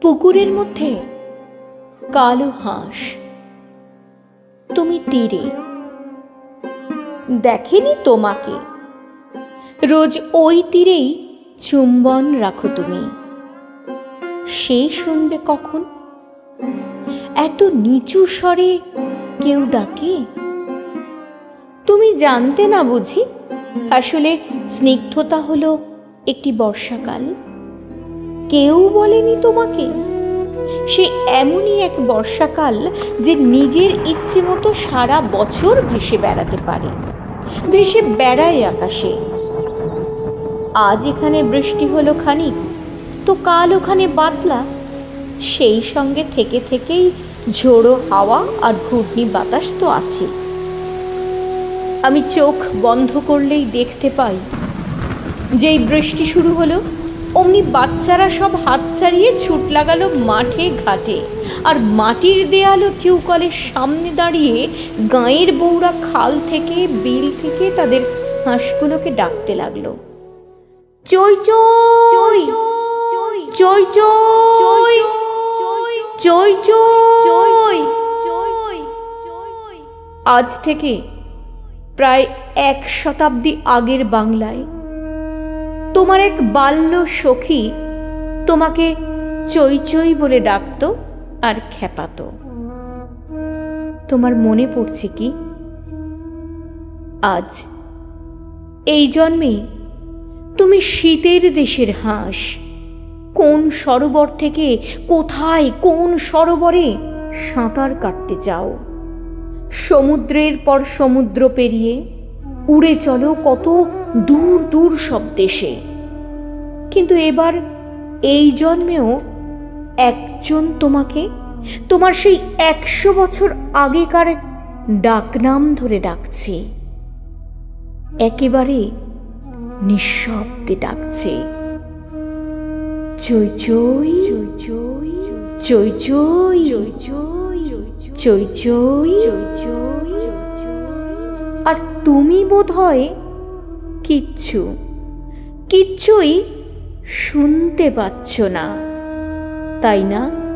পুকুরের মধ্যে কালো হাঁস। তুমি তীরে। দেখেনি তোমাকে। রোজ ওই তীরেই চুম্বন রাখো তুমি। সে শুনবে কখন? এত নিচু স্বরে কেউ ডাকে? তুমি জানতে না বুঝি আসলে স্নিগ্ধতা হলো একটি বর্ষাকাল। কেউ বলেনি তোমাকে? সে এমনই এক বর্ষাকাল যে নিজের ইচ্ছে মতো সারা বছর ভেসে বেড়াতে পারে। ভেসে বেড়ায় আকাশে। আজ এখানে বৃষ্টি হলো খানিক, তো কাল ওখানে বাতলা সেই সঙ্গে থেকে থেকেই ঝোড়ো হাওয়া আর ঘূর্ণি বাতাস তো আছে আমি চোখ বন্ধ করলেই দেখতে পাই যেই বৃষ্টি শুরু হলো অমনি বাচ্চারা সব হাত ছাড়িয়ে ছুট লাগালো মাঠে ঘাটে আর মাটির দেয়াল ও টিউকলের সামনে দাঁড়িয়ে গাঁয়ের বউরা খাল থেকে বিল থেকে তাদের হাঁসগুলোকে ডাকতে লাগল চই চই চই চই চই চই আজ থেকে প্রায় এক শতাব্দী আগের বাংলায়। তোমার এক বাল্য সখী তোমাকে চই চই বলে ডাকতো আর খেপাতো। তোমার মনে পড়ছে কি? আজ এই জন্মে তুমি শীতের দেশের হাঁস। কোন সরোবর থেকে কোথায় কোন সরোবরে সাঁতার কাটতে যাও? সমুদ্রের পর সমুদ্র পেরিয়ে উড়ে চলো কত দূর দূর সব দেশে। কিন্তু এবার এই জন্মেও একজন তোমাকে, তোমার সেই একশো বছর আগেকার ডাকনাম ধরে ডাকছে। একেবারে নিঃশব্দে ডাকছে। চই চই চই চই চই চই চই চই চই। চই আর তুমি বোধ হয় কিচ্ছু কিচ্ছুই শুনতে পাচ্ছ না তাই না?